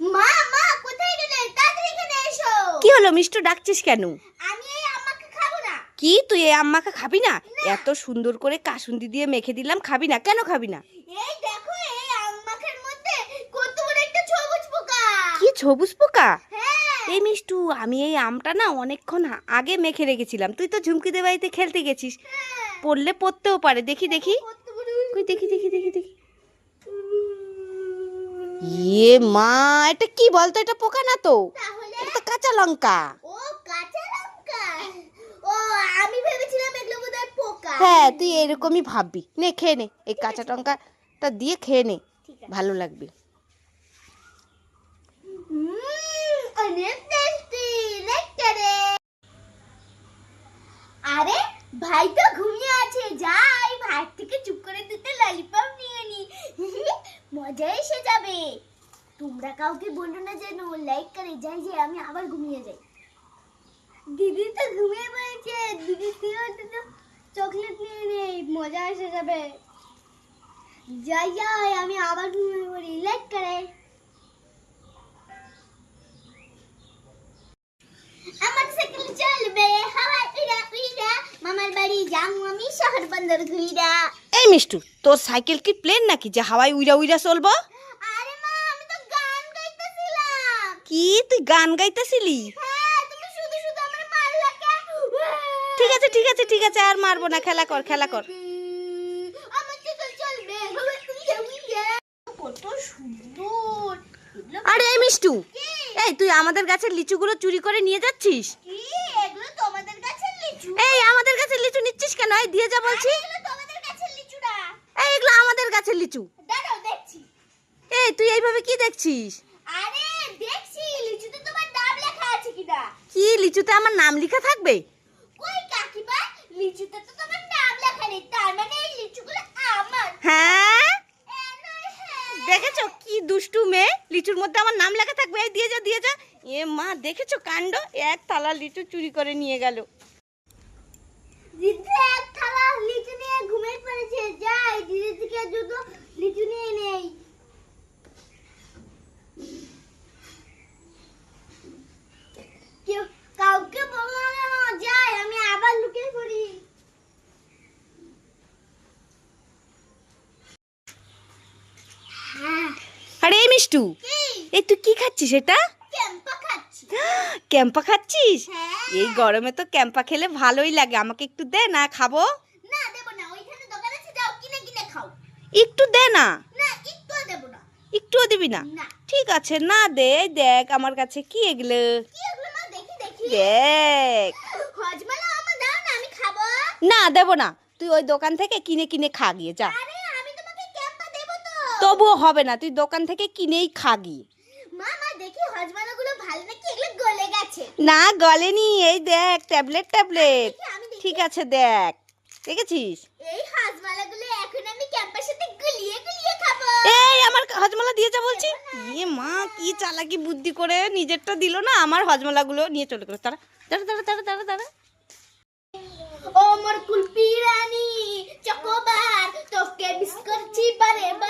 মা মা কোথায় গেলে? তাড়াতাড়ি এখানে এসো। কি হলো মিষ্টু ডাকছিস কেন? আমি এই আম্মাকে খাব না। কি? তুই এই আম্মাকে খাবি না? এত সুন্দর করে কাসুন্দি দিয়ে মেখে দিলাম খাবি না? কেন খাবি না? এই দেখো এই আম্মাকের মধ্যে কত বড় একটা সবুজ পোকা। কি সবুজ পোকা? হ্যাঁ। এই মিষ্টু আমি এই আমটা না অনেকক্ষণ আগে মেখে রেখেছিলাম। তুই তো ঝুমকিদের বাড়িতে খেলতে গেছিস। হ্যাঁ। পড়লে পড়তেও পারে। দেখি দেখি। দেখি দেখি দেখি দেখি। ইয়ে মা এটা কি বলতো? এটা পোকা না তো? এটা তো কাঁচা লঙ্কা। ও কাঁচা লঙ্কা? ও আমি ভেবেছিলাম এগুলো বোধহয় পোকা। হ্যাঁ তুই এরকমই ভাববি। নে খেয়ে নে। এই কাঁচা লঙ্কাটা দিয়ে খেয়ে নে। ভালো লাগবে। অনেক টেস্টি লেকটারে আরে ভাই তো ঘুমিয়ে আছে যাই ভাই থেকে চুপ করে দুটো ললিপপ নিয়ে নি মজা এসে যাবে তোমরা কাউকে বলো না যেন লাইক করে যাই যে আমি আবার ঘুমিয়ে যাই দিদি তো ঘুমিয়ে পড়েছে দিদি তুইও দুটো চকলেট নিয়ে নেই মজা এসে যাবে যাই যাই আমি আবার ঘুমিয়ে পড়ি লাইক করে আমার সাইকেল চলবে হাওয়া উড়া উড়া মামার বাড়ি যাব আমি শহর বন্দর ঘুইরা এই মিষ্টু তোর সাইকেল কি প্লেন নাকি? যে হাওয়ায় উইরা উইরা চলবো? কি? তুই গান গাইতেছিলি? হ্যাঁ ঠিক আছে ঠিক আছে ঠিক আছে আর মারবো না খেলা কর খেলা কর। আরে এই মিষ্টু এই তুই আমাদের গাছের লিচুগুলো চুরি করে নিয়ে যাচ্ছিস? এই আমাদের গাছের লিচু নিচ্ছিস কেন? এই দিয়ে যা বলছি। গাছের লিচু? দাঁড়াও দেখছি। এই তুই এইভাবে কি দেখছিস? আরে দেখছি লিচুতে তোমার নাম লেখা আছে কিনা? কি লিচুতে আমার নাম লেখা থাকবে? কই কাকিমা লিচুতে তো তোমার নাম লেখা নেই তার মানে এই লিচুগুলো আমার। হ্যাঁ? হ্যাঁ। দেখেছ কি দুষ্টু মেয়ে? লিচুর মধ্যে আমার নাম লেখা থাকবে এই দিয়ে যা দিয়ে যা। এ মা দেখেছ কাণ্ড? এক থালা লিচু চুরি করে নিয়ে গেল। দিদি এক থালা লিচু নিয়ে ঘুমিয়ে পড়েছে যাই দিদি থেকে দুটো লিচু নিয়ে নেই কেউ কাউকে বলো না যাই আমি আবার লুকিয়ে পড়ি হ্যাঁ আরে এই মিষ্টু? এই তুই কি খাচ্ছিস এটা ক্যাম্পা খাচ্ছিস? হ্যাঁ। এই গরমে তো ক্যাম্পা খেলে ভালোই লাগে। আমাকে একটু দে না খাব? একটু দে না? একটুও দিবি না। ঠিক আছে না দে দেখ আমার কাছে কি এগুলো। দেখি না দেবো না। তুই ওই দোকান থেকে কিনে কিনে খা গিয়ে যা আরে আমি তোমাকে ক্যাম্পা দেবো তো তবুও হবে না। তুই দোকান থেকে কিনেই খা গিয়ে মা মা দেখি হজমালা গুলো ভালো নাকি? এগুলো গলে গেছে। না গলেনি। এই দেখ ট্যাবলেট ট্যাবলেট। ঠিক আছে দেখ। দেখেছিস? এই হজমালা এখন আমি ক্যাম্পার গুলিয়ে গুলিয়ে খাব। এই আমার হজমলা দিয়ে যা বলছি ইয়ে মা কি চালাকি বুদ্ধি করে নিজেরটা দিল না আমার হজমলাগুলো নিয়ে চলে গেলো। তারা তারা তারা তারা তারা তারা ও মোর কুলপি রানী চকোবার তোকে মিস করছি বারে বার।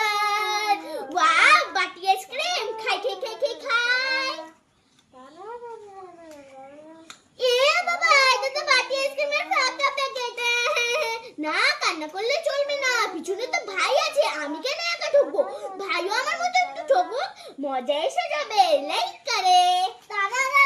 না করলে চলবে না। পিছনে তো ভাই আছে, আমি কেন একা ঢুকবো? ভাইও আমার মতো একটু ঢুকুক, মজা এসে যাবে। লাইক করে। তারা